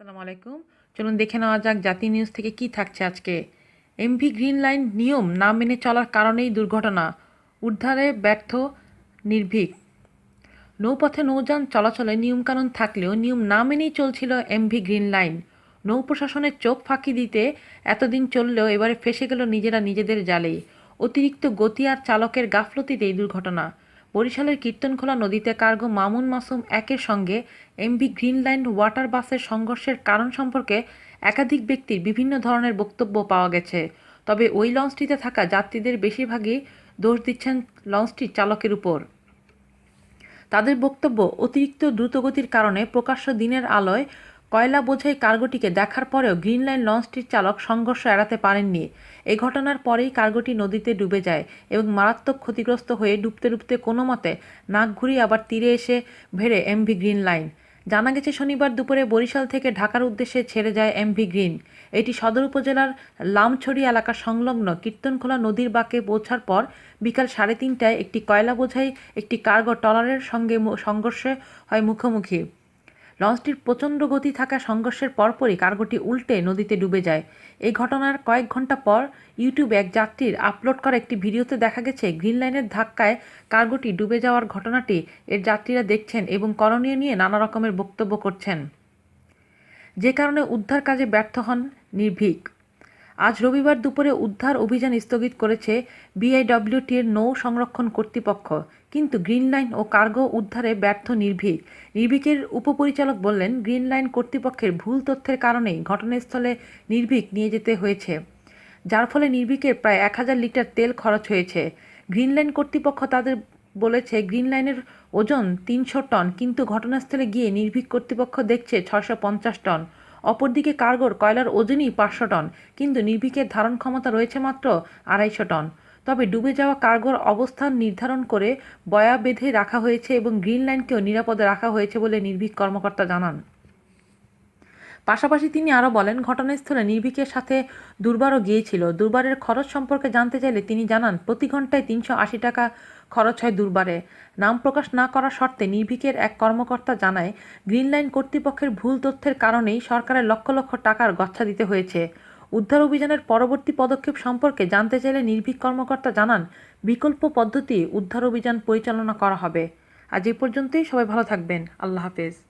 আসসালামু আলাইকুম। চলুন দেখে নেওয়া যাক জাতি নিউজ থেকে কি থাকছে আজকে। এমভি গ্রিন লাইন নিয়ম না মেনে চলার কারণেই দুর্ঘটনা। উদ্ধারে ব্যর্থ, নির্ভীক। নৌপথে নৌযান চলাচলে নিয়মকানুন থাকলেও নিয়ম না মেনেই চলছিল এমভি গ্রিন লাইন। নৌ প্রশাসনের চোখ ফাঁকি দিতে এতদিন চললেও এবারে ফেসে গেল নিজেরা নিজেদের জালেই অতিরিক্ত গতি আর চালকের গাফলতিতে এই দুর্ঘটনা। বরিশালের কীর্তনখোলা নদীতে কার্গো মামুন মাসুম একের সঙ্গে এমভি গ্রিন লাইন ওয়াটার বাসের সংঘর্ষের কারণ সম্পর্কে একাধিক ব্যক্তির বিভিন্ন ধরনের বক্তব্য পাওয়া গেছে। তবে ওই লঞ্চটিতে থাকা যাত্রীদের বেশিরভাগই দোষ দিচ্ছেন লঞ্চটির চালকের উপর। তাদের বক্তব্য অতিরিক্ত দ্রুতগতির কারণে প্রকাশ্য দিনের আলোয় কয়লা বোঝাই কার্গোটিকে দেখার পরেও গ্রিন লাইন লঞ্চটির চালক সংঘর্ষ এড়াতে পারেননি। এ ঘটনার পরেই কার্গোটি নদীতে ডুবে যায় এবং মারাত্মক ক্ষতিগ্রস্ত হয়ে ডুবতে ডুবতে কোনো মতে নাক ঘুরিয়ে আবার তীরে এসে ভেড়ে এমভি গ্রিন লাইন। জানা গেছে, শনিবার দুপুরে বরিশাল থেকে ঢাকার উদ্দেশ্যে ছেড়ে যায় এমভি গ্রিন। এটি সদর উপজেলার লামছড়ি এলাকা সংলগ্ন কীর্তনখোলা নদীর বাঁকে পৌঁছার পর বিকাল সাড়ে তিনটায় একটি কয়লা বোঝাই একটি কার্গো ট্রলারের সঙ্গে সংঘর্ষে হয় মুখোমুখি। লঞ্চটির প্রচণ্ড গতি থাকা সংঘর্ষের পরপরই কার্গোটি উল্টে নদীতে ডুবে যায়। এই ঘটনার কয়েক ঘণ্টা পর ইউটিউবে এক যাত্রীর আপলোড করা একটি ভিডিওতে দেখা গেছে, গ্রিন লাইনের ধাক্কায় কার্গোটি ডুবে যাওয়ার ঘটনাটি এর যাত্রীরা দেখছেন এবং করণীয় নিয়ে নানা রকমের বক্তব্য করছেন। যে কারণে উদ্ধার কাজে ব্যর্থ হন নির্ভীক। আজ রবিবার দুপুরে উদ্ধার অভিযান স্থগিত করেছে বিআইডব্লিউটির নৌ সংরক্ষণ কর্তৃপক্ষ। কিন্তু গ্রিন লাইন ও কার্গো উদ্ধারে ব্যর্থ নির্ভীক। নির্ভীকের উপপরিচালক বললেন, গ্রিন লাইন কর্তৃপক্ষের ভুল তথ্যের কারণেই ঘটনাস্থলে নির্ভীক নিয়ে যেতে হয়েছে। যার ফলে নির্ভীকের প্রায় এক হাজার লিটার তেল খরচ হয়েছে। গ্রিন লাইন কর্তৃপক্ষ তাদের বলেছে, গ্রিন লাইনের ওজন তিনশো টন, কিন্তু ঘটনাস্থলে গিয়ে নির্ভীক কর্তৃপক্ষ দেখছে ছশো পঞ্চাশ টন। অপরদিকে কার্গোর, কয়লার ওজনই পাঁচশো টন, কিন্তু নির্ভীকের ধারণ ক্ষমতা রয়েছে মাত্র আড়াইশো টন। তবে ডুবে যাওয়া কার্গোর অবস্থান নির্ধারণ করে বয়া বেঁধে রাখা হয়েছে এবং গ্রিন লাইনকেও নিরাপদে রাখা হয়েছে বলে নির্ভীক কর্মকর্তা জানান। পাশাপাশি তিনি আরও বলেন, ঘটনাস্থলে নির্ভীকের সাথে দুর্বারও গিয়েছিল। দুর্বারের খরচ সম্পর্কে জানতে চাইলে তিনি জানান, প্রতি ঘন্টায় তিনশো আশি টাকা খরচ হয় দুর্বারে। নাম প্রকাশ না করার শর্তে নির্ভীকের এক কর্মকর্তা জানায় গ্রিন লাইন কর্তৃপক্ষের ভুল তথ্যের কারণেই সরকারের লক্ষ লক্ষ টাকার গচ্ছা দিতে হয়েছে। উদ্ধার অভিযানের পরবর্তী পদক্ষেপ সম্পর্কে জানতে চাইলে নির্ভীক কর্মকর্তা জানান, বিকল্প পদ্ধতি উদ্ধার অভিযান পরিচালনা করা হবে। আজ এ পর্যন্তই। সবাই ভালো থাকবেন। আল্লাহ হাফেজ।